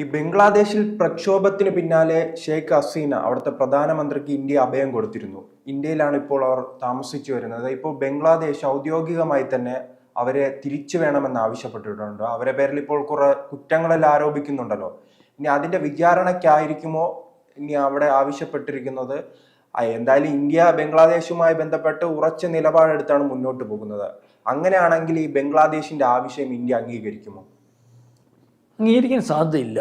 ഈ ബംഗ്ലാദേശിൽ പ്രക്ഷോഭത്തിന് പിന്നാലെ ഷെയ്ഖ് ഹസീന അവിടുത്തെ പ്രധാനമന്ത്രിക്ക് ഇന്ത്യ അഭയം കൊടുത്തിരുന്നു. ഇന്ത്യയിലാണ് ഇപ്പോൾ അവർ താമസിച്ചു വരുന്നത്. ഇപ്പോൾ ബംഗ്ലാദേശ് ഔദ്യോഗികമായി തന്നെ അവരെ തിരിച്ചു വേണമെന്ന് ആവശ്യപ്പെട്ടിട്ടുണ്ട്. അവരെ പേരിൽ ഇപ്പോൾ കുറെ കുറ്റങ്ങളെല്ലാം ആരോപിക്കുന്നുണ്ടല്ലോ. ഇനി അതിന്റെ വിചാരണയ്ക്കായിരിക്കുമോ ഇനി അവിടെ ആവശ്യപ്പെട്ടിരിക്കുന്നത്? എന്തായാലും ഇന്ത്യ ബംഗ്ലാദേശുമായി ബന്ധപ്പെട്ട് ഉറച്ച നിലപാടെടുത്താണ് മുന്നോട്ട് പോകുന്നത്. അങ്ങനെയാണെങ്കിൽ ഈ ബംഗ്ലാദേശിന്റെ ആവശ്യം ഇന്ത്യ അംഗീകരിക്കുമോ? അംഗീകരിക്കാൻ സാധ്യതയില്ല.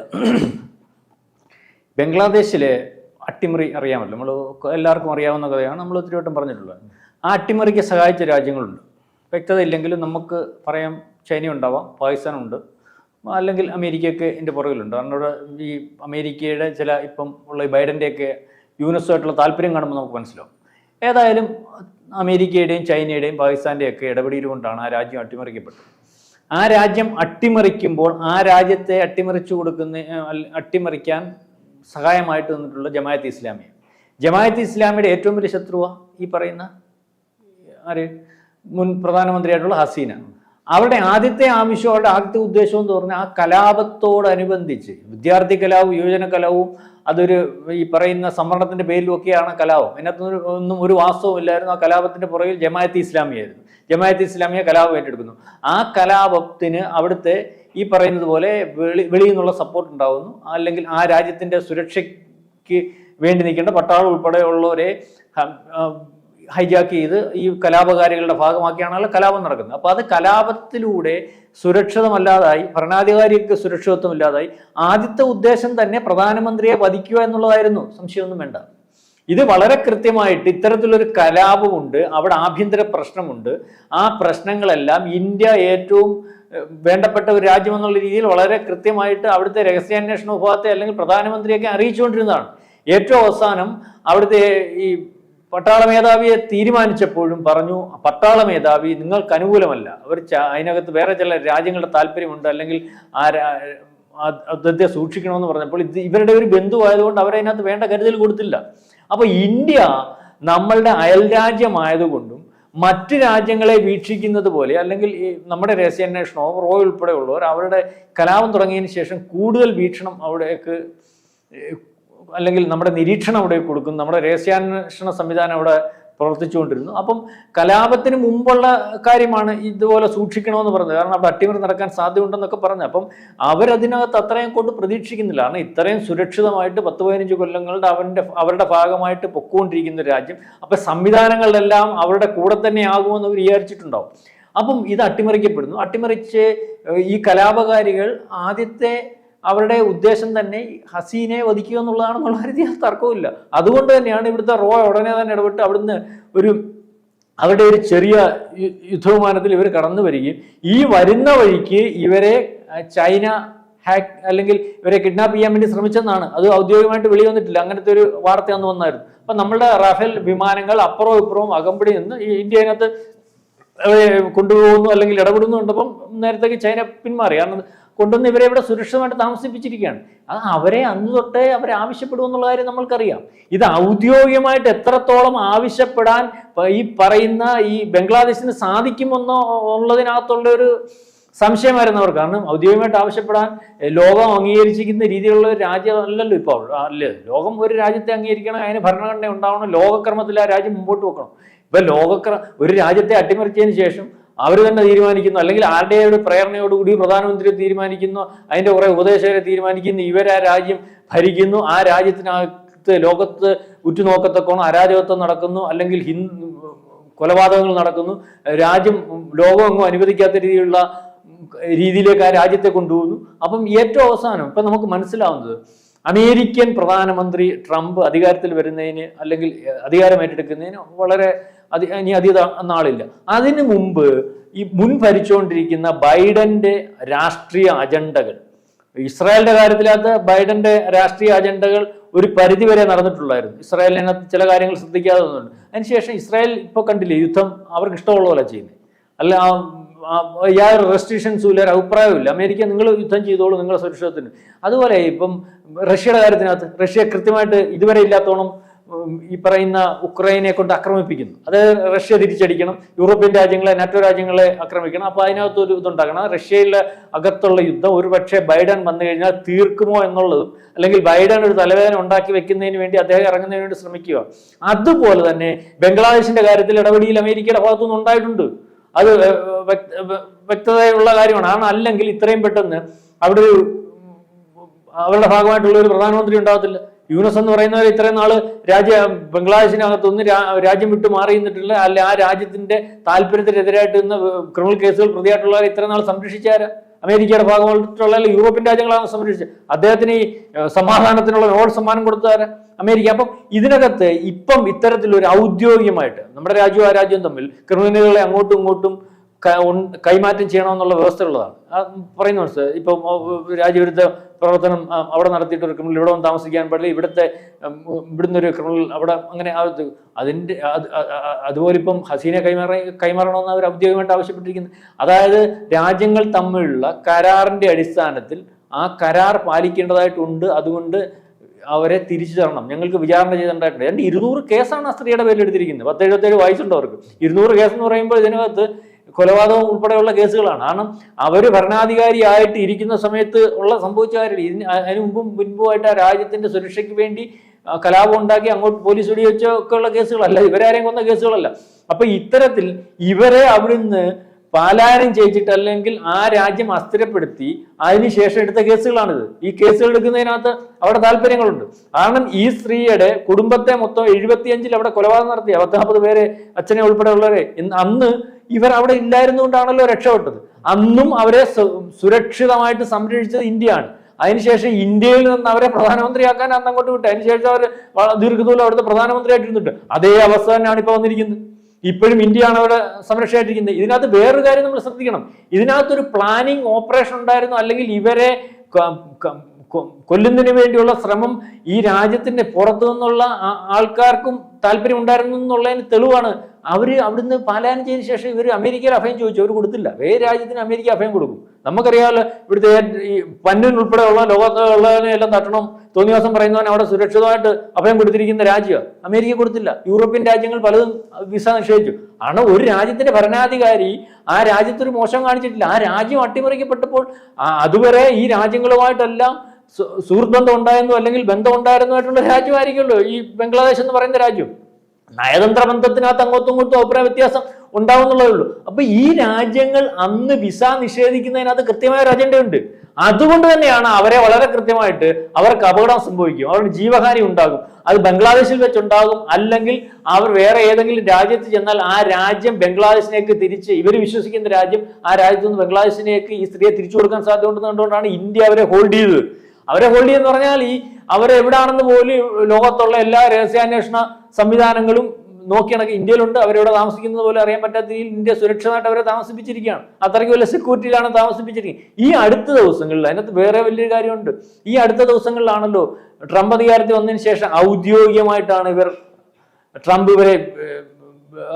ബംഗ്ലാദേശിലെ അട്ടിമറി അറിയാമല്ലോ. നമ്മൾ എല്ലാവർക്കും അറിയാവുന്ന കഥയാണ് നമ്മൾ ഒത്തിരി വട്ടം പറഞ്ഞിട്ടുള്ളത്. ആ അട്ടിമറിക്ക് സഹായിച്ച രാജ്യങ്ങളുണ്ട്. വ്യക്തത ഇല്ലെങ്കിലും നമുക്ക് പറയാം ചൈന ഉണ്ടാവാം പാകിസ്ഥാൻ ഉണ്ട്. അല്ലെങ്കിൽ അമേരിക്കയൊക്കെ ഇതിന്റെ പുറകിലുണ്ട്. കാരണം ഇവിടെ ഈ അമേരിക്കയുടെ ചില ഇപ്പം ഉള്ള ഈ ബൈഡന്റെയൊക്കെ യുനെസ്സുമായിട്ടുള്ള താല്പര്യം കാണുമ്പോൾ നമുക്ക് മനസ്സിലാവും. ഏതായാലും അമേരിക്കയുടെയും ചൈനയുടെയും പാകിസ്ഥാന്റെയും ഒക്കെ ഇടപെടൽ കൊണ്ടാണ് ആ രാജ്യം അട്ടിമറിക്കപ്പെട്ടത്. ആ രാജ്യം അട്ടിമറിക്കുമ്പോൾ ആ രാജ്യത്തെ അട്ടിമറിച്ചു കൊടുക്കുന്ന അട്ടിമറിക്കാൻ സഹായമായിട്ട് നിന്നിട്ടുള്ള ജമായത്ത് ഇസ്ലാമിയ. ജമായത്ത് ഇസ്ലാമിയുടെ ഏറ്റവും വലിയ ശത്രുവ ഈ പറയുന്ന ആര്? മുൻ പ്രധാനമന്ത്രിയായിട്ടുള്ള ഹസീന. അവരുടെ ആദ്യത്തെ ആവശ്യം അവരുടെ ആദ്യത്തെ ഉദ്ദേശം എന്ന് പറഞ്ഞാൽ ആ കലാപത്തോടനുബന്ധിച്ച് വിദ്യാർത്ഥി കലാവും യുവജന കലാവും അതൊരു ഈ പറയുന്ന സംവരണത്തിന്റെ പേരിലുമൊക്കെയാണ് കലാപം. അതിനകത്തൊന്നും ഒരു വാസ്തവും ഇല്ലായിരുന്നു ആ കലാപത്തിന്റെ പുറകിൽ ജമായത്ത് ഇസ്ലാമിയായിരുന്നു. ജമായത്ത് ഇസ്ലാമിയ കലാപം ഏറ്റെടുക്കുന്നു. ആ കലാപത്തിന് അവിടുത്തെ ഈ പറയുന്നത് പോലെ വെളി വെളിയിൽ നിന്നുള്ള സപ്പോർട്ട് ഉണ്ടാകുന്നു അല്ലെങ്കിൽ ആ രാജ്യത്തിന്റെ സുരക്ഷയ്ക്ക് വേണ്ടി നിൽക്കേണ്ട പട്ടാളം ഉൾപ്പെടെയുള്ളവരെ ഹൈജാക്ക് ചെയ്ത് ഈ കലാപകാരികളുടെ ഭാഗമാക്കിയാണല്ലോ കലാപം നടക്കുന്നത്. അപ്പോൾ അത് കലാപത്തിലൂടെ സുരക്ഷിതമല്ലാതായി ഭരണാധികാരിക്ക് സുരക്ഷിതത്വം ഇല്ലാതായി ആദ്യത്തെ ഉദ്ദേശം തന്നെ പ്രധാനമന്ത്രിയെ വധിക്കുക എന്നുള്ളതായിരുന്നു. സംശയമൊന്നും വേണ്ട. ഇത് വളരെ കൃത്യമായിട്ട് ഇത്തരത്തിലൊരു കലാപമുണ്ട് അവിടെ ആഭ്യന്തര പ്രശ്നമുണ്ട്. ആ പ്രശ്നങ്ങളെല്ലാം ഇന്ത്യ ഏറ്റവും വേണ്ടപ്പെട്ട ഒരു രാജ്യമെന്നുള്ള രീതിയിൽ വളരെ കൃത്യമായിട്ട് അവിടുത്തെ രഹസ്യാന്വേഷണ വിഭാഗത്തെ അല്ലെങ്കിൽ പ്രധാനമന്ത്രിയൊക്കെ അറിയിച്ചുകൊണ്ടിരുന്നതാണ്. ഏറ്റവും അവസാനം അവിടുത്തെ ഈ പട്ടാള മേധാവിയെ തീരുമാനിച്ചപ്പോഴും പറഞ്ഞു പട്ടാള മേധാവി നിങ്ങൾക്ക് അനുകൂലമല്ല. അവർ അതിനകത്ത് വേറെ ചില രാജ്യങ്ങളുടെ താല്പര്യമുണ്ട് അല്ലെങ്കിൽ ആ- അദ്ദേഹത്തെ സൂക്ഷിക്കണമെന്ന് പറഞ്ഞപ്പോൾ ഇത് ഇവരുടെ ഒരു ബന്ധുവായതുകൊണ്ട് അവരതിനകത്ത് വേണ്ട കരുതൽ കൊടുത്തില്ല. അപ്പൊ ഇന്ത്യ നമ്മളുടെ അയൽ രാജ്യമായതുകൊണ്ടും മറ്റ് രാജ്യങ്ങളെ വീക്ഷിക്കുന്നത് പോലെ അല്ലെങ്കിൽ ഈ നമ്മുടെ രഹസ്യാന്വേഷണമോ റോ ഉൾപ്പെടെയുള്ളവർ അവരുടെ കലാപം തുടങ്ങിയതിന് ശേഷം കൂടുതൽ വീക്ഷണം അവിടേക്ക് അല്ലെങ്കിൽ നമ്മുടെ നിരീക്ഷണം അവിടെ കൊടുക്കും നമ്മുടെ രഹസ്യാന്വേഷണ സംവിധാനം അവിടെ പ്രവർത്തിച്ചുകൊണ്ടിരുന്നു. അപ്പം കലാപത്തിന് മുമ്പുള്ള കാര്യമാണ് ഇതുപോലെ സൂക്ഷിക്കണമെന്ന് പറഞ്ഞത്. കാരണം അവിടെ അട്ടിമറി നടക്കാൻ സാധ്യതയുണ്ടെന്നൊക്കെ പറഞ്ഞു. അപ്പം അവരതിനകത്ത് അത്രയും കൊണ്ട് പ്രതീക്ഷിക്കുന്നില്ല. കാരണം ഇത്രയും സുരക്ഷിതമായിട്ട് പത്ത് പതിനഞ്ച് കൊല്ലങ്ങളുടെ അവന്റെ അവരുടെ ഭാഗമായിട്ട് പൊക്കോണ്ടിരിക്കുന്ന രാജ്യം. അപ്പം സംവിധാനങ്ങളിലെല്ലാം അവരുടെ കൂടെ തന്നെ ആകുമെന്ന് വിചാരിച്ചിട്ടുണ്ടാവും. അപ്പം ഇത് അട്ടിമറിക്കപ്പെടുന്നു. അട്ടിമറിച്ച് ഈ കലാപകാരികൾ ആദ്യത്തെ അവരുടെ ഉദ്ദേശം തന്നെ ഹസീനെ വധിക്കുക എന്നുള്ളതാണെന്നുള്ള കാര്യത്തിൽ തർക്കമില്ല അതുകൊണ്ട് തന്നെയാണ് ഇവിടുത്തെ റോ ഉടനെ തന്നെ ഇടപെട്ട് അവിടുന്ന് ഒരു അവരുടെ ഒരു ചെറിയ യുദ്ധവിമാനത്തിൽ ഇവർ കടന്നു വരികയും ഈ വരുന്ന വഴിക്ക് ഇവരെ ചൈന ഹാക്ക് അല്ലെങ്കിൽ ഇവരെ കിഡ്നാപ്പ് ചെയ്യാൻ വേണ്ടി ശ്രമിച്ചെന്നാണ്. അത് ഔദ്യോഗികമായിട്ട് വെളി വന്നിട്ടില്ല. അങ്ങനത്തെ ഒരു വാർത്ത അന്ന് വന്നായിരുന്നു. അപ്പൊ നമ്മളുടെ റാഫേൽ വിമാനങ്ങൾ അപ്പുറവും ഇപ്പുറവും അകമ്പടി നിന്ന് ഈ ഇന്ത്യ അതിനകത്ത് കൊണ്ടുപോകുന്നു അല്ലെങ്കിൽ ഇടപെടുന്നു കണ്ടപ്പം നേരത്തേക്ക് ചൈന പിന്മാറി. കാരണം കൊണ്ടുവന്ന് ഇവരെ ഇവിടെ സുരക്ഷിതമായിട്ട് താമസിപ്പിച്ചിരിക്കുകയാണ്. അത് അവരെ അന്ന് തൊട്ടേ അവരെ ആവശ്യപ്പെടുമെന്നുള്ള കാര്യം നമ്മൾക്കറിയാം. ഇത് ഔദ്യോഗികമായിട്ട് എത്രത്തോളം ആവശ്യപ്പെടാൻ ഈ പറയുന്ന ഈ ബംഗ്ലാദേശിന് സാധിക്കുമെന്നോ ഉള്ളതിനകത്തുള്ള ഒരു സംശയമായിരുന്നു അവർ കാരണം ഔദ്യോഗികമായിട്ട് ആവശ്യപ്പെടാൻ ലോകം അംഗീകരിച്ചിരിക്കുന്ന രീതിയിലുള്ള ഒരു രാജ്യമല്ലല്ലോ ഇപ്പോൾ. അല്ലേ? ലോകം ഒരു രാജ്യത്തെ അംഗീകരിക്കണം അതിന് ഭരണഘടന ഉണ്ടാവണം ലോകക്രമത്തിൽ ആ രാജ്യം മുമ്പോട്ട് വെക്കണം. ഇപ്പൊ ലോകക്ര ഒരു രാജ്യത്തെ അട്ടിമറിച്ചതിന് ശേഷം അവർ തന്നെ തീരുമാനിക്കുന്നു. അല്ലെങ്കിൽ ആരുടെ ഒരു പ്രേരണയോടുകൂടി പ്രധാനമന്ത്രി തീരുമാനിക്കുന്നു അതിന്റെ കുറെ ഉപദേശകരെ തീരുമാനിക്കുന്നു ഇവർ ആ രാജ്യം ഭരിക്കുന്നു ആ രാജ്യത്തിനകത്ത് ലോകത്ത് ഉറ്റുനോക്കത്തക്കോണം അരാജകത്വം നടക്കുന്നു അല്ലെങ്കിൽ ഹിന്ദു കൊലപാതകങ്ങൾ നടക്കുന്നു രാജ്യം ലോകമെങ്ങും അനുവദിക്കാത്ത രീതിയിലുള്ള രീതിയിലേക്ക് ആ രാജ്യത്തെ കൊണ്ടുപോകുന്നു. അപ്പം ഏറ്റവും അവസാനം ഇപ്പം നമുക്ക് മനസ്സിലാവുന്നത് അമേരിക്കൻ പ്രധാനമന്ത്രി ട്രംപ് അധികാരത്തിൽ വരുന്നതിന് അല്ലെങ്കിൽ അധികാരം ഏറ്റെടുക്കുന്നതിന് വളരെ അതി ഇനി അധിക നാളില്ല. അതിനു മുമ്പ് ഈ മുൻ ഭരിച്ചുകൊണ്ടിരിക്കുന്ന ബൈഡന്റെ രാഷ്ട്രീയ അജണ്ടകൾ ഇസ്രായേലിന്റെ കാര്യത്തിലകത്ത് ബൈഡന്റെ രാഷ്ട്രീയ അജണ്ടകൾ ഒരു പരിധി വരെ നടന്നിട്ടുള്ളായിരുന്നു ഇസ്രായേലിനകത്ത് ചില കാര്യങ്ങൾ ശ്രദ്ധിക്കാതെ വന്നിട്ടുണ്ട്. അതിനുശേഷം ഇസ്രായേൽ ഇപ്പോൾ കണ്ടില്ലേ യുദ്ധം അവർക്ക് ഇഷ്ടമുള്ള പോലെ ചെയ്യുന്നത് അല്ല യാതൊരു റെസ്ട്രിക്ഷൻസും ഇല്ല ഒരു അഭിപ്രായമില്ല അമേരിക്ക നിങ്ങൾ യുദ്ധം ചെയ്തോളൂ നിങ്ങളുടെ സുരക്ഷിതത്തിന് അതുപോലെ ഇപ്പം റഷ്യയുടെ കാര്യത്തിനകത്ത് റഷ്യ കൃത്യമായിട്ട് ഇതുവരെ ഇല്ലാത്തോളം ഉം, ഈ പറയുന്ന ഉക്രൈനെ കൊണ്ട് ആക്രമിപ്പിക്കുന്നു. അത് റഷ്യ തിരിച്ചടിക്കണം യൂറോപ്യൻ രാജ്യങ്ങളെ നാറ്റോ രാജ്യങ്ങളെ ആക്രമിക്കണം. അപ്പോൾ അതിനകത്ത് ഒരു ഇതുണ്ടാക്കണം റഷ്യയിലെ അകത്തുള്ള യുദ്ധം ഒരുപക്ഷെ ബൈഡൻ വന്നു കഴിഞ്ഞാൽ തീർക്കുമോ എന്നുള്ളതും അല്ലെങ്കിൽ ബൈഡൻ ഒരു തലവേദന ഉണ്ടാക്കി വെക്കുന്നതിന് വേണ്ടി അദ്ദേഹം ഇറങ്ങുന്നതിന് വേണ്ടി ശ്രമിക്കുക. അതുപോലെ തന്നെ ബംഗ്ലാദേശിന്റെ കാര്യത്തിൽ ഇടപെടിയിൽ അമേരിക്കയുടെ ഭാഗത്തുനിന്ന് ഉണ്ടായിട്ടുണ്ട്. അത് വ്യക്തതയുള്ള കാര്യമാണ്. കാരണം അല്ലെങ്കിൽ ഇത്രയും പെട്ടെന്ന് അവിടെ ഒരു അവരുടെ ഭാഗമായിട്ടുള്ള ഒരു പ്രധാനമന്ത്രി ഉണ്ടാകത്തില്ല. യൂനസ് എന്ന് പറയുന്നവർ ഇത്രയും നാൾ രാജ്യ ബംഗ്ലാദേശിനകത്തൊന്ന് രാ- രാജ്യം വിട്ടു മാറി നിന്നിട്ടുള്ള അല്ലെ ആ രാജ്യത്തിന്റെ താല്പര്യത്തിനെതിരായിട്ട് ഇന്ന് ക്രിമിനൽ കേസുകൾ പ്രതിയായിട്ടുള്ളവരെ ഇത്രയും നാൾ സംരക്ഷിച്ചാരാ? അമേരിക്കയുടെ ഭാഗമായിട്ടുള്ള യൂറോപ്യൻ രാജ്യങ്ങളാണ് സംരക്ഷിച്ചത്. അദ്ദേഹത്തിന് ഈ സമാധാനത്തിനുള്ള നോബൽ സമ്മാനം കൊടുത്തതാരാ? അമേരിക്ക. അപ്പം ഇതിനകത്ത് ഇപ്പം ഇത്തരത്തിലൊരു ഔദ്യോഗികമായിട്ട് നമ്മുടെ രാജ്യവും ആ രാജ്യവും തമ്മിൽ ക്രിമിനലുകളെ അങ്ങോട്ടും ഇങ്ങോട്ടും കൈമാറ്റം ചെയ്യണമെന്നുള്ള വ്യവസ്ഥ ഉള്ളതാണ് പറയുന്ന മനസ്സിലായി? ഇപ്പം രാജ്യവിരുദ്ധ പ്രവർത്തനം അവിടെ നടത്തിയിട്ട് ഒരു ക്രിമിനൽ ഇവിടെ വന്ന് താമസിക്കാൻ പാടില്ല. ഇവിടുത്തെ ഇവിടുന്ന് ഒരു ക്രിമിനൽ അവിടെ അങ്ങനെ അതിന്റെ അതുപോലെ ഇപ്പം ഹസീനെ കൈമാറ കൈമാറണമെന്ന് അവർ ഔദ്യോഗികമായിട്ട് ആവശ്യപ്പെട്ടിരിക്കുന്നത് അതായത് രാജ്യങ്ങൾ തമ്മിലുള്ള കരാറിന്റെ അടിസ്ഥാനത്തിൽ ആ കരാർ പാലിക്കേണ്ടതായിട്ടുണ്ട്. അതുകൊണ്ട് അവരെ തിരിച്ചു തരണം. ഞങ്ങൾക്ക് വിചാരണ ചെയ്തിട്ടുണ്ടായിട്ടുണ്ട്. രണ്ട് ഇരുന്നൂറ് കേസാണ് ആ സ്ത്രീയുടെ പേരിൽ എടുത്തിരിക്കുന്നത്. പത്ത് എഴുപത്തേഴ് വയസ്സുണ്ട് അവർക്ക്. ഇരുന്നൂറ് കേസ് എന്ന് പറയുമ്പോൾ ഇതിനകത്ത് കൊലപാതകം ഉൾപ്പെടെയുള്ള കേസുകളാണ്. കാരണം അവർ ഭരണാധികാരിയായിട്ട് ഇരിക്കുന്ന സമയത്ത് ഉള്ള സംഭവിച്ച കാര്യമില്ല. ഇതിന് അതിന് മുമ്പും മുൻപുമായിട്ട് ആ രാജ്യത്തിന്റെ സുരക്ഷയ്ക്ക് വേണ്ടി കലാപം ഉണ്ടാക്കി അങ്ങോട്ട് പോലീസ് വെടിവെച്ചോ ഉള്ള കേസുകളല്ല. ഇവരാരെയും കൊന്ന കേസുകളല്ല. അപ്പൊ ഇത്തരത്തിൽ ഇവരെ അവിടുന്ന് പാലായനം ചെയ്തിട്ട് അല്ലെങ്കിൽ ആ രാജ്യം അസ്ഥിരപ്പെടുത്തി അതിനുശേഷം എടുത്ത കേസുകളാണിത്. ഈ കേസുകൾ എടുക്കുന്നതിനകത്ത് അവിടെ താല്പര്യങ്ങളുണ്ട്. കാരണം ഈ സ്ത്രീയുടെ കുടുംബത്തെ മൊത്തം എഴുപത്തിയഞ്ചിൽ അവിടെ കൊലപാതകം നടത്തി. പത്ത് നാൽപ്പത് പേരെ അച്ഛനെ ഉൾപ്പെടെയുള്ളവരെ. അന്ന് ഇവർ അവിടെ ഇല്ലായിരുന്നുകൊണ്ടാണല്ലോ രക്ഷപ്പെട്ടത്. അന്നും അവരെ സുരക്ഷിതമായിട്ട് സംരക്ഷിച്ചത് ഇന്ത്യയാണ്. അതിനുശേഷം ഇന്ത്യയിൽ നിന്ന് അവരെ പ്രധാനമന്ത്രിയാക്കാൻ അന്ന് അങ്ങോട്ട് വിട്ടു അതിനുശേഷം അവർ ദീർഘദൂരം അവിടുത്തെ പ്രധാനമന്ത്രിയായിട്ടിരുന്നിട്ട്. അതേ അവസ്ഥ തന്നെയാണ് ഇപ്പോൾ വന്നിരിക്കുന്നത്. ഇപ്പോഴും ഇന്ത്യയാണ് അവിടെ സംരക്ഷണമായിട്ടിരിക്കുന്നത് ഇതിനകത്ത് വേറൊരു കാര്യം നമ്മൾ ശ്രദ്ധിക്കണം. ഇതിനകത്തൊരു പ്ലാനിങ് ഓപ്പറേഷൻ ഉണ്ടായിരുന്നു. അല്ലെങ്കിൽ ഇവരെ കൊല്ലുന്നതിന് വേണ്ടിയുള്ള ശ്രമം ഈ രാജ്യത്തിന്റെ പുറത്തു നിന്നുള്ള ആൾക്കാർക്കും താല്പര്യം ഉണ്ടായിരുന്നു എന്നുള്ളതിന് തെളിവാണ്. അവർ അവിടുന്ന് പാലായനം ചെയ്തതിനു ശേഷം ഇവർ അമേരിക്കയിൽ അഭയം ചോദിച്ചു. അവർ കൊടുത്തില്ല. വേറെ രാജ്യത്തിന് അമേരിക്ക അഭയം കൊടുക്കും. നമുക്കറിയാമല്ലോ ഇവിടുത്തെ ഈ പന്നിൻ ഉൾപ്പെടെയുള്ള ലോകത്തുള്ളതിനെ എല്ലാം തട്ടണം. തോന്നിവാസം പറയുന്നവൻ അവിടെ സുരക്ഷിതമായിട്ട് അഭയം കൊടുത്തിരിക്കുന്ന രാജ്യമാണ് അമേരിക്ക കൊടുത്തില്ല. യൂറോപ്യൻ രാജ്യങ്ങൾ പലതും വിസ നിഷേധിച്ചു. ആണ് ഒരു രാജ്യത്തിന്റെ ഭരണാധികാരി ആ രാജ്യത്തൊരു മോശം കാണിച്ചിട്ടില്ല. ആ രാജ്യം അട്ടിമറിക്കപ്പെട്ടപ്പോൾ അതുവരെ ഈ രാജ്യങ്ങളുമായിട്ടെല്ലാം സുഹൃത്ബന്ധം ഉണ്ടായിരുന്നു അല്ലെങ്കിൽ ബന്ധം ഉണ്ടായിരുന്നതായിട്ടുള്ള രാജ്യമായിരിക്കുമല്ലോ ഈ ബംഗ്ലാദേശ് എന്ന് പറയുന്ന രാജ്യം. നയതന്ത്ര ബന്ധത്തിനകത്ത് അങ്ങോട്ടും ഇങ്ങോട്ടും അഭിപ്രായ വ്യത്യാസം ഉണ്ടാവുന്നുള്ളതേ ഉള്ളൂ അപ്പൊ ഈ രാജ്യങ്ങൾ അന്ന് വിസ നിഷേധിക്കുന്നതിനകത്ത് കൃത്യമായ ഒരു അജണ്ടയുണ്ട്. അതുകൊണ്ട് തന്നെയാണ് അവരെ വളരെ കൃത്യമായിട്ട് അവർക്ക് അപകടം സംഭവിക്കും. അവരുടെ ജീവഹാനി ഉണ്ടാകും. അത് ബംഗ്ലാദേശിൽ വെച്ചുണ്ടാകും. അല്ലെങ്കിൽ അവർ വേറെ ഏതെങ്കിലും രാജ്യത്ത് ചെന്നാൽ ആ രാജ്യം ബംഗ്ലാദേശിലേക്ക് തിരിച്ച് ഇവർ വിശ്വസിക്കുന്ന രാജ്യം ആ രാജ്യത്ത് നിന്ന് ബംഗ്ലാദേശിലേക്ക് ഈ സ്ത്രീയെ തിരിച്ചു കൊടുക്കാൻ സാധ്യത ഉണ്ടെന്നുകൊണ്ടാണ് ഇന്ത്യ അവരെ ഹോൾഡ് ചെയ്തത്. അവരെ ഹോൾഡ് ചെയ്യുന്ന പറഞ്ഞാൽ ഈ അവരെവിടാണെന്ന് പോലും ലോകത്തുള്ള എല്ലാ രഹസ്യാന്വേഷണ സംവിധാനങ്ങളും നോക്കിയാണെങ്കിൽ ഇന്ത്യയിലുണ്ട്. അവരെവിടെ താമസിക്കുന്നത് പോലെ അറിയാൻ പറ്റാത്ത രീതിയിൽ ഇന്ത്യ സുരക്ഷിതമായിട്ട് അവരെ താമസിപ്പിച്ചിരിക്കുകയാണ്. അത്രയ്ക്ക് വലിയ സെക്യൂരിറ്റിയിലാണ് താമസിപ്പിച്ചിരിക്കുന്നത്. ഈ അടുത്ത ദിവസങ്ങളിൽ അതിനകത്ത് വേറെ വലിയൊരു കാര്യമുണ്ട്. ഈ അടുത്ത ദിവസങ്ങളിലാണല്ലോ ട്രംപ് അധികാരത്തിൽ വന്നതിന് ശേഷം ഔദ്യോഗികമായിട്ടാണ് ഇവർ ട്രംപ് ഇവരെ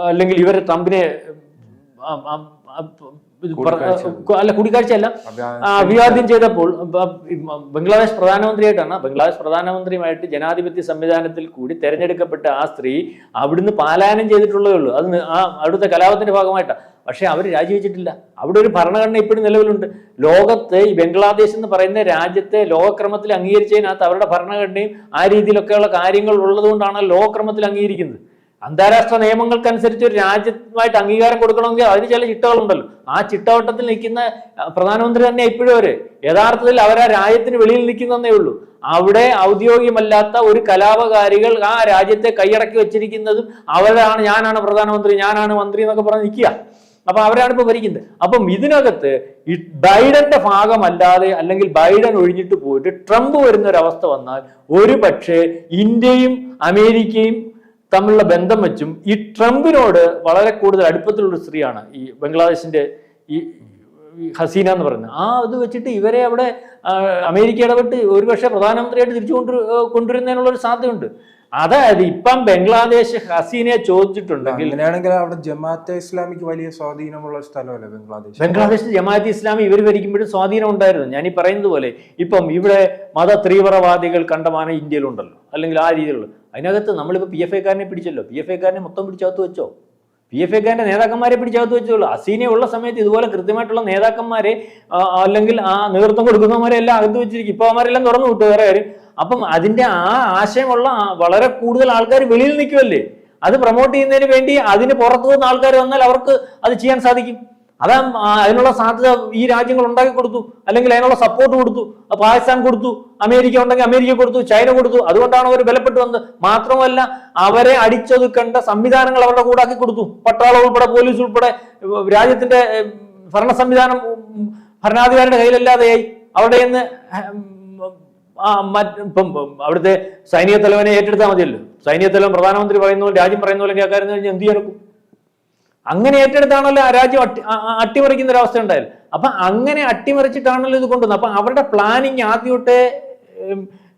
അല്ലെങ്കിൽ ഇവരെ ട്രംപിനെ അല്ല കൂടിക്കാഴ്ചയല്ല. അഭിവാദ്യം ചെയ്തപ്പോൾ ബംഗ്ലാദേശ് പ്രധാനമന്ത്രിയായിട്ടാണ് ബംഗ്ലാദേശ് പ്രധാനമന്ത്രിയുമായിട്ട് ജനാധിപത്യ സംവിധാനത്തിൽ കൂടി തെരഞ്ഞെടുക്കപ്പെട്ട ആ സ്ത്രീ അവിടുന്ന് പാലായനം ചെയ്തിട്ടുള്ളതേ ഉള്ളൂ. അത് ആ അവിടുത്തെ കലാപത്തിന്റെ ഭാഗമായിട്ടാണ് പക്ഷെ അവർ രാജിവെച്ചിട്ടില്ല. അവിടെ ഒരു ഭരണഘടന ഇപ്പോഴും നിലവിലുണ്ട്. ലോകത്ത് ഈ ബംഗ്ലാദേശ് എന്ന് പറയുന്ന രാജ്യത്തെ ലോകക്രമത്തിൽ അംഗീകരിച്ചതിനകത്ത് അവരുടെ ഭരണഘടനയും ആ രീതിയിലൊക്കെയുള്ള കാര്യങ്ങൾ ഉള്ളതുകൊണ്ടാണ് ലോകക്രമത്തിൽ അംഗീകരിക്കുന്നത്. അന്താരാഷ്ട്ര നിയമങ്ങൾക്കനുസരിച്ച് ഒരു രാജ്യമായിട്ട് അംഗീകാരം കൊടുക്കണമെങ്കിൽ അതിന് ചില ചിട്ടകളുണ്ടല്ലോ. ആ ചിട്ടവട്ടത്തിൽ നിൽക്കുന്ന പ്രധാനമന്ത്രി തന്നെ ഇപ്പോഴും അവർ. യഥാർത്ഥത്തിൽ അവർ ആ രാജ്യത്തിന് വെളിയിൽ നിൽക്കുന്നതേ ഉള്ളൂ. അവിടെ ഔദ്യോഗികമല്ലാത്ത ഒരു കലാപകാരികൾ ആ രാജ്യത്തെ കൈയടക്കി വെച്ചിരിക്കുന്നതും അവരാണ് ഞാനാണ് പ്രധാനമന്ത്രി ഞാനാണ് മന്ത്രി എന്നൊക്കെ പറഞ്ഞ് നിൽക്കുക. അപ്പൊ അവരാണ് ഇപ്പൊ ഭരിക്കുന്നത്. അപ്പം ഇതിനകത്ത് ബൈഡന്റെ ഭാഗമല്ലാതെ അല്ലെങ്കിൽ ബൈഡൻ ഒഴിഞ്ഞിട്ട് പോയിട്ട് ട്രംപ് വരുന്ന ഒരു അവസ്ഥ വന്നാൽ ഒരു പക്ഷേ ഇന്ത്യയും അമേരിക്കയും തമ്മിലുള്ള ബന്ധം വെച്ചും ഈ ട്രംപിനോട് വളരെ കൂടുതൽ അടുപ്പത്തിലുള്ള സ്ത്രീയാണ് ഈ ബംഗ്ലാദേശിന്റെ ഈ ഹസീന എന്ന് പറയുന്നത്. ആ ഇത് വെച്ചിട്ട് ഇവരെ അവിടെ അമേരിക്ക ഇടപെട്ട് ഒരുപക്ഷെ പ്രധാനമന്ത്രിയായിട്ട് തിരിച്ചു കൊണ്ടു കൊണ്ടുവരുന്നതിനുള്ള ഒരു സാധ്യതയുണ്ട്. അതായത് ഇപ്പം ബംഗ്ലാദേശ് ഹസീനയെ ചോദിച്ചിട്ടുണ്ടെങ്കിൽ അങ്ങനെയാണെങ്കിൽ അവിടെ ജമാഅത്തെ ഇസ്ലാമിക്ക് വലിയ സ്വാധീനമുള്ള സ്ഥലമല്ലേ ബംഗ്ലാദേശ്? ബംഗ്ലാദേശിൽ ജമാഅത്ത് ഇസ്ലാമി ഇവർ ഭരിക്കുമ്പോഴും സ്വാധീനം ഉണ്ടായിരുന്നു. ഞാൻ ഈ പറയുന്നത് പോലെ ഇപ്പം ഇവിടെ മത തീവ്രവാദികൾ കണ്ടമാനം ഇന്ത്യയിലുണ്ടല്ലോ. അല്ലെങ്കിൽ ആ രീതിയിലുള്ള അതിനകത്ത് നമ്മളിപ്പോൾ പി എഫ് ഐക്കാരനെ പിടിച്ചല്ലോ. പി എഫ് ഐക്കാരനെ മൊത്തം പിടിച്ചകത്ത് വെച്ചോ. പി എഫ് ഐക്കാരന്റെ നേതാക്കന്മാരെ പിടിച്ചകത്ത് വെച്ചോളൂ അസീനെ ഉള്ള സമയത്ത് ഇതുപോലെ കൃത്യമായിട്ടുള്ള നേതാക്കന്മാരെ അല്ലെങ്കിൽ ആ നേതൃത്വം കൊടുക്കുന്നവരെ എല്ലാം അകത്ത് വെച്ചിരിക്കും. ഇപ്പോൾ അവന്മാരെല്ലാം തുറന്നു വിട്ടു വേറെ കാര്യം. അപ്പം അതിന്റെ ആ ആശയമുള്ള വളരെ കൂടുതൽ ആൾക്കാർ വെളിയിൽ നിൽക്കുമല്ലേ അത് പ്രൊമോട്ട് ചെയ്യുന്നതിന് വേണ്ടി അതിന് പുറത്തു നിന്ന് ആൾക്കാർ വന്നാൽ അവർക്ക് അത് ചെയ്യാൻ സാധിക്കും. അതാ അതിനുള്ള സാധ്യത ഈ രാജ്യങ്ങൾ ഉണ്ടാക്കി കൊടുത്തു. അല്ലെങ്കിൽ അതിനുള്ള സപ്പോർട്ട് കൊടുത്തു. പാകിസ്ഥാൻ കൊടുത്തു. അമേരിക്ക ഉണ്ടെങ്കിൽ അമേരിക്ക കൊടുത്തു. ചൈന കൊടുത്തു. അതുകൊണ്ടാണ് അവർ ബലപ്പെട്ടു വന്നത്. മാത്രമല്ല അവരെ അടിച്ചൊതുക്കേണ്ട സംവിധാനങ്ങൾ അവരുടെ കൂടാക്കി കൊടുത്തു. പട്ടാളം ഉൾപ്പെടെ പോലീസ് ഉൾപ്പെടെ രാജ്യത്തിന്റെ ഭരണ സംവിധാനം ഭരണാധികാരിയുടെ കയ്യിലല്ലാതെയായി. അവിടെ നിന്ന് ഇപ്പം അവിടുത്തെ സൈനിക തലവനെ ഏറ്റെടുത്താൽ മതിയല്ലോ. സൈനിക തലവൻ പ്രധാനമന്ത്രി പറയുന്ന രാജ്യം പറയുന്ന പോലെ കേൾക്കാരെന്ന് കഴിഞ്ഞാൽ എന്ത് ചെയ്യണം അങ്ങനെ ഏറ്റെടുത്താണല്ലോ ആ രാജ്യം അട്ടി അട്ടിമറിക്കുന്ന ഒരു അവസ്ഥ ഉണ്ടായത്. അപ്പൊ അങ്ങനെ അട്ടിമറിച്ചിട്ടാണല്ലോ ഇത് കൊണ്ടുവന്നത്. അപ്പൊ അവരുടെ പ്ലാനിങ് ആദ്യമൊട്ടെ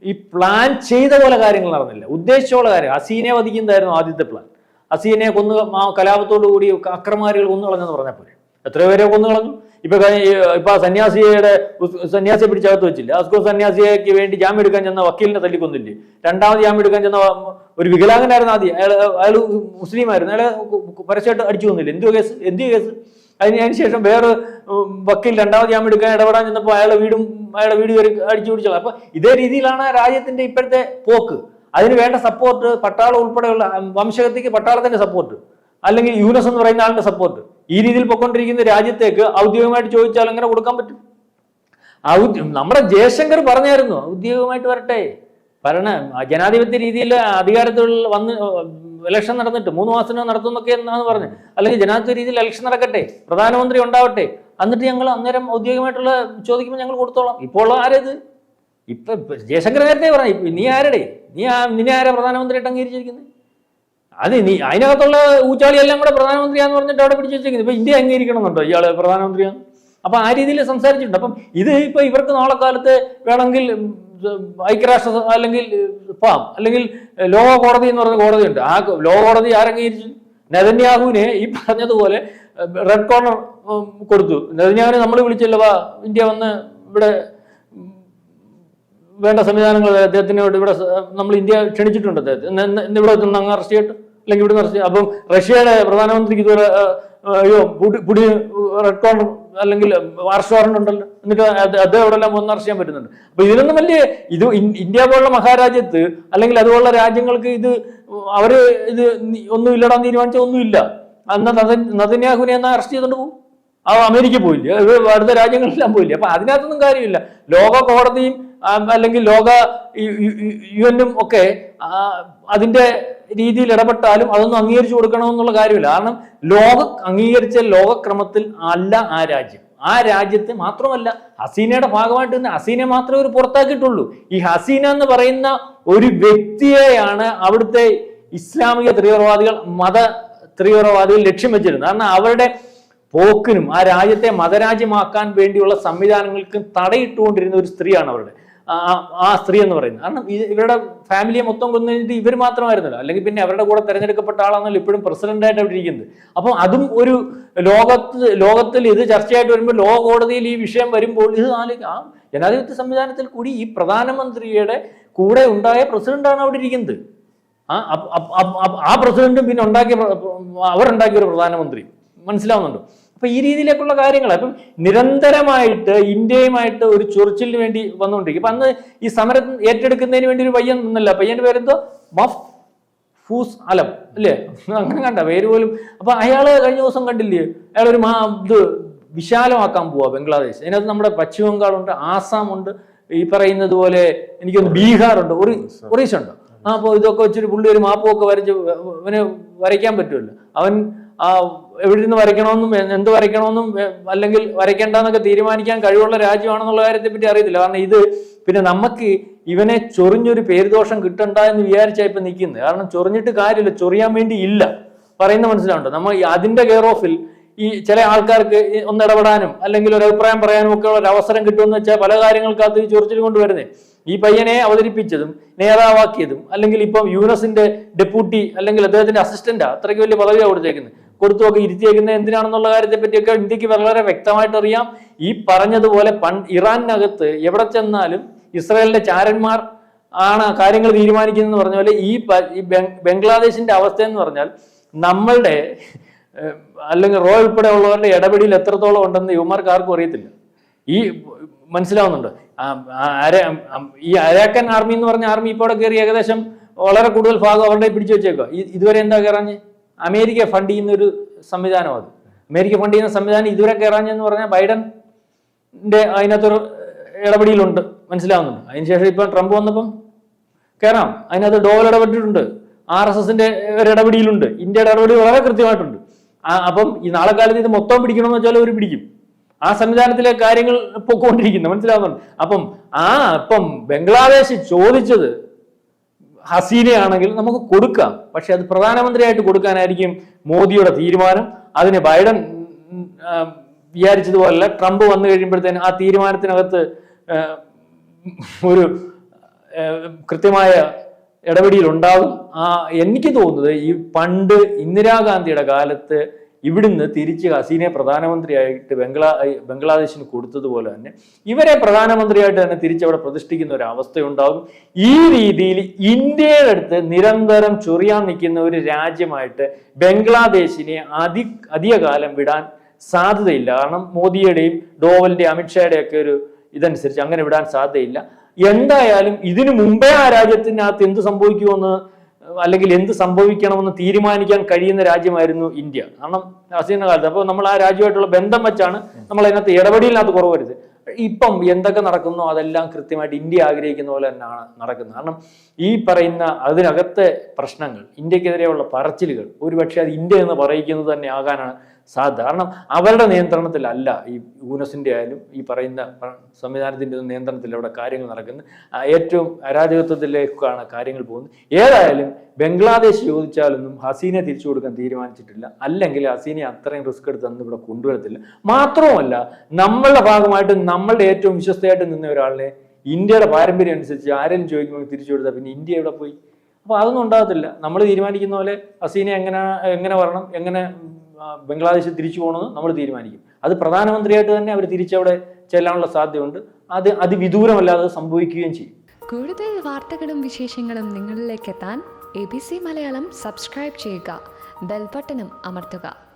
ഈ പ്ലാൻ ചെയ്ത പോലെ കാര്യങ്ങൾ നടന്നില്ല. ഉദ്ദേശിച്ചുള്ള കാര്യം അസീനെ വധിക്കുന്നതായിരുന്നു ആദ്യത്തെ പ്ലാൻ അസീനെ കൊന്നു കലാപത്തോടു കൂടി അക്രമാരികൾ കൊന്നു കളഞ്ഞെന്ന് പറഞ്ഞാൽ പോരെ. എത്ര പേരെ കൊന്നു കളഞ്ഞു. ഇപ്പൊ ഇപ്പൊ സന്യാസിയുടെ സന്യാസിയെ പിടിച്ചകത്ത് വെച്ചില്ല? അസ്കോ സന്യാസിയ്ക്ക് വേണ്ടി ജാമ്യം എടുക്കാൻ ചെന്ന വക്കീലിനെ തല്ലിക്കൊന്നില്ലേ? രണ്ടാമത് ജാമ്യം എടുക്കാൻ ചെന്ന ഒരു വികലാംഗനായിരുന്നു ആദ്യം. അയാൾ അയാൾ മുസ്ലിം ആയിരുന്നു അയാൾ പരസ്യമായിട്ട് അടിച്ചു കൊന്നില്ല? എന്തു കേസ്? എന്ത് കേസ്? അതിനുശേഷം അതിന് ശേഷം വേറെ വക്കീൽ രണ്ടാമത് ജാമ്യം എടുക്കാൻ ഇടപെടാൻ ചെന്നപ്പോൾ അയാളെ വീടും അയാളുടെ വീട് കയറി അടിച്ചു പിടിച്ചത് അപ്പൊ ഇതേ രീതിയിലാണ് രാജ്യത്തിന്റെ ഇപ്പോഴത്തെ പോക്ക്. അതിന് വേണ്ട സപ്പോർട്ട് പട്ടാളം ഉൾപ്പെടെയുള്ള വംശഹത്യക്ക് പട്ടാളത്തിന്റെ സപ്പോർട്ട് അല്ലെങ്കിൽ യൂനസ് എന്ന് പറയുന്ന ആളുടെ സപ്പോർട്ട് ഈ രീതിയിൽ പൊക്കൊണ്ടിരിക്കുന്ന രാജ്യത്തേക്ക് ഔദ്യോഗികമായിട്ട് ചോദിച്ചാൽ എങ്ങനെ കൊടുക്കാൻ പറ്റും? നമ്മുടെ ജയശങ്കർ പറഞ്ഞായിരുന്നു ഔദ്യോഗികമായിട്ട് വരട്ടെ. ഭരണ ജനാധിപത്യ രീതിയിൽ അധികാരത്തിൽ വന്ന് ഇലക്ഷൻ നടന്നിട്ട് മൂന്ന് മാസം നടത്തുന്നൊക്കെ എന്നാണ് പറഞ്ഞു. അല്ലെങ്കിൽ ജനാധിപത്യ രീതിയിൽ ഇലക്ഷൻ നടക്കട്ടെ പ്രധാനമന്ത്രി ഉണ്ടാവട്ടെ. എന്നിട്ട് ഞങ്ങൾ അന്നേരം ഔദ്യോഗികമായിട്ടുള്ള ചോദിക്കുമ്പോൾ ഞങ്ങൾ കൊടുത്തോളാം. ഇപ്പോൾ ഉള്ള ആരേത് ഇപ്പൊ ജയശങ്കർ നേരത്തെ പറഞ്ഞു നീ ആരുടെ? നീ നിന്നെ ആരാ പ്രധാനമന്ത്രിയായിട്ട് അംഗീകരിച്ചിരിക്കുന്നത് അത് നീ അതിനകത്തുള്ള ഊച്ചാളിയെല്ലാം കൂടെ പ്രധാനമന്ത്രിയാന്ന് പറഞ്ഞിട്ട് അവിടെ പിടിച്ചു വെച്ചിരിക്കുന്നത് ഇപ്പൊ ഇന്ത്യ അംഗീകരിക്കണമെന്നുണ്ടോ ഇയാൾ പ്രധാനമന്ത്രിയാണ് അപ്പൊ ആ രീതിയിൽ സംസാരിച്ചിട്ടുണ്ട്. അപ്പം ഇത് ഇപ്പൊ ഇവർക്ക് നാളെ കാലത്ത് വേണമെങ്കിൽ ഐക്യരാഷ്ട്ര അല്ലെങ്കിൽ ഫാം അല്ലെങ്കിൽ ലോക കോടതി എന്ന് പറഞ്ഞ കോടതിയുണ്ട്. ആ ലോക കോടതി ആരംഗീകരിച്ചു? നെതന്യാഹുവിനെ ഈ പറഞ്ഞതുപോലെ റെഡ് കോർണർ കൊടുത്തു. നെതന്യാഹുവിനെ നമ്മൾ വിളിച്ചല്ലോ ഇന്ത്യ വന്ന് ഇവിടെ വേണ്ട സംവിധാനങ്ങൾ അദ്ദേഹത്തിനോട് ഇവിടെ നമ്മൾ ഇന്ത്യ ക്ഷണിച്ചിട്ടുണ്ട് അദ്ദേഹത്തെ. ഇവിടെ അങ്ങ് അറസ്റ്റ് ചെയ്യട്ടെ? അല്ലെങ്കിൽ ഇവിടെ നിന്ന് അപ്പം റഷ്യയുടെ പ്രധാനമന്ത്രിക്ക് ഇതുവരെ അയ്യോ പുടി റെഡ് കോർണർ അല്ലെങ്കിൽ വാർഷ് വാറണ്ട് ഉണ്ടല്ലോ എന്നിട്ട് അത് അദ്ദേഹം അവിടെ എല്ലാം വന്ന് അറസ്റ്റ് ചെയ്യാൻ പറ്റുന്നുണ്ട് അപ്പൊ ഇതിനൊന്നും വലിയ ഇത് ഇന്ത്യ പോലുള്ള മഹാരാജ്യത്ത് അല്ലെങ്കിൽ അതുപോലുള്ള രാജ്യങ്ങൾക്ക് ഇത് അവർ ഇത് ഒന്നും ഇല്ലടാൻ തീരുമാനിച്ച ഒന്നുമില്ല അന്ന് നദന്യാഹുനെ എന്നാ അറസ്റ്റ് ചെയ്തുകൊണ്ട് പോകും ആ അമേരിക്ക പോയില്ല അടുത്ത രാജ്യങ്ങളെല്ലാം പോയില്ല അപ്പൊ അതിനകത്തൊന്നും കാര്യമില്ല ലോക കോടതിയും അല്ലെങ്കിൽ ലോക യു എനും ഒക്കെ അതിന്റെ രീതിയിൽ ഇടപെട്ടാലും അതൊന്നും അംഗീകരിച്ചു കൊടുക്കണമെന്നുള്ള കാര്യമില്ല. കാരണം ലോക അംഗീകരിച്ച ലോകക്രമത്തിൽ അല്ല ആ രാജ്യം. ആ രാജ്യത്ത് മാത്രമല്ല ഹസീനയുടെ ഭാഗമായിട്ട് തന്നെ ഹസീനെ മാത്രമേ ഒരു പുറത്താക്കിയിട്ടുള്ളൂ. ഈ ഹസീന എന്ന് പറയുന്ന ഒരു വ്യക്തിയെയാണ് അവിടുത്തെ ഇസ്ലാമിക തീവ്രവാദികൾ മത തീവ്രവാദികൾ ലക്ഷ്യം വെച്ചിരുന്നത്. കാരണം അവരുടെ പോക്കിനും ആ രാജ്യത്തെ മതരാജ്യമാക്കാൻ വേണ്ടിയുള്ള സംവിധാനങ്ങൾക്കും തടയിട്ടുകൊണ്ടിരുന്ന ഒരു സ്ത്രീയാണ് അവരുടെ. ആ- സ്ത്രീ എന്ന് പറയുന്നത്. കാരണം ഇവരുടെ ഫാമിലിയെ മൊത്തം കൊന്നിട്ട് ഇവർ മാത്രമായിരുന്നല്ലോ. അല്ലെങ്കിൽ പിന്നെ അവരുടെ കൂടെ തെരഞ്ഞെടുക്കപ്പെട്ട ആളാണല്ലോ ഇപ്പോഴും പ്രസിഡന്റായിട്ട് അവിടെ ഇരിക്കുന്നത്. അപ്പം അതും ഒരു ലോകത്ത് ലോകത്തിൽ ഇത് ചർച്ചയായിട്ട് വരുമ്പോൾ ലോക കോടതിയിൽ ഈ വിഷയം വരുമ്പോൾ ഇത് ആ ജനാധിപത്യ സംവിധാനത്തിൽ കൂടി ഈ പ്രധാനമന്ത്രിയുടെ കൂടെ ഉണ്ടായ പ്രസിഡന്റാണ് അവിടെ ഇരിക്കുന്നത്. ആ ആ പ്രസിഡന്റും പിന്നെ ഉണ്ടാക്കിയ അവരുണ്ടാക്കിയ ഒരു പ്രധാനമന്ത്രി. മനസ്സിലാവുന്നുണ്ടോ? അപ്പൊ ഈ രീതിയിലേക്കുള്ള കാര്യങ്ങൾ അപ്പം നിരന്തരമായിട്ട് ഇന്ത്യയുമായിട്ട് ഒരു ചൊറിച്ചിലിന് വേണ്ടി വന്നുകൊണ്ടിരിക്കും. അപ്പൊ അന്ന് ഈ സമരം ഏറ്റെടുക്കുന്നതിന് വേണ്ടി ഒരു പയ്യൻ നിന്നല്ല. പയ്യന്റെ പേരെന്തോ? മഫ് ഫൂസ് അലം. അല്ലേ? അങ്ങനെ കണ്ട പേര് പോലും. അപ്പൊ അയാൾ കഴിഞ്ഞ ദിവസം കണ്ടില്ലേ? അയാൾ ഒരു മാ ഇത് വിശാലമാക്കാൻ പോവാ ബംഗ്ലാദേശ്. അതിനകത്ത് നമ്മുടെ പശ്ചിമ ബംഗാളുണ്ട് ആസാം ഉണ്ട് ഈ പറയുന്നത് പോലെ എനിക്കൊന്ന് ബീഹാർ ഉണ്ട് ഒറീസ ഉണ്ട് ആ അപ്പോൾ ഇതൊക്കെ വെച്ചൊരു പുള്ളി ഒരു മാപ്പൊക്കെ വരച്ച് അവന് വരയ്ക്കാൻ പറ്റുമല്ലോ. അവൻ എവിടെ നിന്ന് വരയ്ക്കണമെന്നും എന്ത് വരയ്ക്കണമെന്നും അല്ലെങ്കിൽ വരയ്ക്കേണ്ടെന്നൊക്കെ തീരുമാനിക്കാൻ കഴിവുള്ള രാജ്യമാണെന്നുള്ള കാര്യത്തെ പറ്റി അറിയത്തില്ല. കാരണം ഇത് പിന്നെ നമുക്ക് ഇവനെ ചൊറിഞ്ഞൊരു പേരുദോഷം കിട്ടണ്ട എന്ന് വിചാരിച്ചാ ഇപ്പൊ നിൽക്കുന്നത് കാരണം ചൊറിഞ്ഞിട്ട് കാര്യമില്ല ചൊറിയാൻ വേണ്ടി ഇല്ല. പറയുന്ന മനസ്സിലാവുണ്ട്? നമ്മൾ അതിന്റെ കെയർ ഓഫിൽ ഈ ചില ആൾക്കാർക്ക് ഒന്നിടപെടാനും അല്ലെങ്കിൽ ഒരു അഭിപ്രായം പറയാനും ഒക്കെ ഒരു അവസരം കിട്ടുമെന്ന് വെച്ചാൽ പല കാര്യങ്ങൾക്കകത്ത് ഈ ചൊറിച്ചിൽ കൊണ്ടുവരുന്നത് ഈ പയ്യനെ അവതരിപ്പിച്ചതും നേതാവാക്കിയതും അല്ലെങ്കിൽ ഇപ്പം യൂനസിന്റെ ഡെപ്യൂട്ടി അല്ലെങ്കിൽ അദ്ദേഹത്തിന്റെ അസിസ്റ്റന്റാ അത്രയ്ക്ക് വലിയ പദവിയാണ് കൊടുത്തേക്കുന്നത് കൊടുത്തുമൊക്കെ ഇരുത്തിയേക്കുന്നത് എന്തിനാണെന്നുള്ള കാര്യത്തെ പറ്റിയൊക്കെ ഇന്ത്യയ്ക്ക് വളരെ വ്യക്തമായിട്ട് അറിയാം ഈ പറഞ്ഞതുപോലെ പണ്ട് ഇറാനകത്ത് എവിടെ ചെന്നാലും ഇസ്രായേലിന്റെ ചാരന്മാർ ആണ് കാര്യങ്ങൾ തീരുമാനിക്കുന്നതെന്ന് പറഞ്ഞ പോലെ ഈ ബംഗ്ലാദേശിന്റെ അവസ്ഥ എന്ന് പറഞ്ഞാൽ നമ്മളുടെ അല്ലെങ്കിൽ റോ ഉൾപ്പെടെ ഉള്ളവരുടെ ഇടപെടിയിൽ എത്രത്തോളം ഉണ്ടെന്ന് യുവമാർക്ക് ആർക്കും അറിയത്തില്ല. ഈ മനസ്സിലാവുന്നുണ്ട്. ഈ അരാക്കൻ ആർമി എന്ന് പറഞ്ഞ ആർമി ഇപ്പോൾ അവിടെ കയറി ഏകദേശം വളരെ കൂടുതൽ ഭാഗം അവരുടെ പിടിച്ചു വെച്ചേക്കുക ഇതുവരെ എന്താ കയറാഞ്ഞ്? അമേരിക്ക ഫണ്ട് ചെയ്യുന്ന ഒരു സംവിധാനം അത്. അമേരിക്ക ഫണ്ട് ചെയ്യുന്ന സംവിധാനം ഇതുവരെ കയറാഞ്ഞെന്ന് പറഞ്ഞാൽ ബൈഡന്റെ അതിനകത്തൊരു ഇടപെടലുണ്ട്. മനസ്സിലാവുന്നുണ്ട്. അതിനുശേഷം ഇപ്പം ട്രംപ് വന്നപ്പം കയറാം അതിനകത്ത് ഡോൾ ഇടപെട്ടിട്ടുണ്ട്. ആർ എസ് എസിന്റെ ഒരു ഇടപെടലുണ്ട്. ഇന്ത്യയുടെ ഇടപെടൽ വളരെ കൃത്യമായിട്ടുണ്ട്. അപ്പം ഈ നാളെ കാലത്ത് ഇത് മൊത്തം പിടിക്കണമെന്ന് വെച്ചാൽ അവർ പിടിക്കും. ആ സംവിധാനത്തിലെ കാര്യങ്ങൾ പൊക്കോണ്ടിരിക്കുന്നു. മനസ്സിലാവുന്നുണ്ട്. അപ്പം ആ അപ്പം ബംഗ്ലാദേശ് ചോദിച്ചത് ഹസീനയാണെങ്കിൽ നമുക്ക് കൊടുക്കാം. പക്ഷെ അത് പ്രധാനമന്ത്രിയായിട്ട് കൊടുക്കാനായിരിക്കും മോദിയുടെ തീരുമാനം. അതിന് ബൈഡൻ വിചാരിച്ചതുപോലെ ട്രംപ് വന്നു കഴിയുമ്പോഴത്തേന് ആ തീരുമാനത്തിനകത്ത് ഒരു കൃത്യമായ ഇടപെടിയിൽ ഉണ്ടാകും ആ എനിക്ക് തോന്നുന്നത് ഈ പണ്ട് ഇന്ദിരാഗാന്ധിയുടെ കാലത്ത് ഇവിടുന്ന് തിരിച്ച് ഹസീനെ പ്രധാനമന്ത്രിയായിട്ട് ബംഗ്ലാ ബംഗ്ലാദേശിന് കൊടുത്തതുപോലെ തന്നെ ഇവരെ പ്രധാനമന്ത്രിയായിട്ട് തന്നെ തിരിച്ചവിടെ പ്രതിഷ്ഠിക്കുന്ന ഒരു അവസ്ഥയുണ്ടാകും. ഈ രീതിയിൽ ഇന്ത്യയുടെ അടുത്ത് നിരന്തരം ചൊറിയാൻ നിൽക്കുന്ന ഒരു രാജ്യമായിട്ട് ബംഗ്ലാദേശിനെ അതി അധിക കാലം വിടാൻ സാധ്യതയില്ല. കാരണം മോദിയുടെയും ഡോവലിന്റെയും അമിത്ഷായുടെയും ഒക്കെ ഒരു ഇതനുസരിച്ച് അങ്ങനെ വിടാൻ സാധ്യതയില്ല. എന്തായാലും ഇതിനു മുമ്പേ ആ രാജ്യത്തിനകത്ത് എന്ത് സംഭവിക്കുമെന്ന് അല്ലെങ്കിൽ എന്ത് സംഭവിക്കണമെന്ന് തീരുമാനിക്കാൻ കഴിയുന്ന രാജ്യമായിരുന്നു ഇന്ത്യ. കാരണം അസീന കാലത്ത് അപ്പോൾ നമ്മൾ ആ രാജ്യമായിട്ടുള്ള ബന്ധം വെച്ചാണ് നമ്മൾ അതിനകത്ത് ഇടപെടലിനകത്ത് കുറവ് വരുത് ഇപ്പം എന്തൊക്കെ നടക്കുന്നു അതെല്ലാം കൃത്യമായിട്ട് ഇന്ത്യ ആഗ്രഹിക്കുന്ന പോലെ തന്നെയാണ് നടക്കുന്നത്. കാരണം ഈ പറയുന്ന അതിനകത്തെ പ്രശ്നങ്ങൾ ഇന്ത്യക്കെതിരെയുള്ള പറച്ചിലുകൾ ഒരുപക്ഷെ അത് ഇന്ത്യ എന്ന് പറയിക്കുന്നത് തന്നെ ആകാനാണ് സാധ്യത കാരണം അവരുടെ നിയന്ത്രണത്തിലല്ല ഈ യൂനസിന്റെ ആയാലും ഈ പറയുന്ന സംവിധാനത്തിന്റെ നിയന്ത്രണത്തിൽ അവിടെ കാര്യങ്ങൾ നടക്കുന്നത്. ഏറ്റവും അരാജകത്വത്തിലേക്കാണ് കാര്യങ്ങൾ പോകുന്നത്. ഏതായാലും ബംഗ്ലാദേശ് ചോദിച്ചാലൊന്നും ഹസീനെ തിരിച്ചു കൊടുക്കാൻ തീരുമാനിച്ചിട്ടില്ല. അല്ലെങ്കിൽ ഹസീനെ അത്രയും റിസ്ക് എടുത്ത് അന്ന് ഇവിടെ കൊണ്ടുവരത്തില്ല. മാത്രവുമല്ല നമ്മളുടെ ഭാഗമായിട്ട് നമ്മളുടെ ഏറ്റവും വിശ്വസ്തയായിട്ട് നിന്ന ഒരാളിനെ ഇന്ത്യയുടെ പാരമ്പര്യം അനുസരിച്ച് ആരെങ്കിലും ചോദിക്കുമ്പോൾ തിരിച്ചു കൊടുത്താൽ പിന്നെ ഇന്ത്യ എവിടെ പോയി? അപ്പോൾ അതൊന്നും ഉണ്ടാകത്തില്ല. നമ്മൾ തീരുമാനിക്കുന്ന പോലെ ഹസീനെ എങ്ങനെ എങ്ങനെ വരണം എങ്ങനെ ബംഗ്ലാദേശ് തിരിച്ചു പോകണമെന്ന് നമ്മൾ തീരുമാനിക്കും. അത് പ്രധാനമന്ത്രിയായിട്ട് തന്നെ അവർ തിരിച്ചവിടെ ചെല്ലാനുള്ള സാധ്യതയുണ്ട്. അത് അതിവിദൂരമല്ലാതെ സംഭവിക്കുകയും ചെയ്യും. കൂടുതൽ വാർത്തകളും വിശേഷങ്ങളും നിങ്ങളിലേക്ക് എത്താൻ A B C Malayalam subscribe ചെയ്യുക. ബെൽബട്ടനും അമർത്തുക.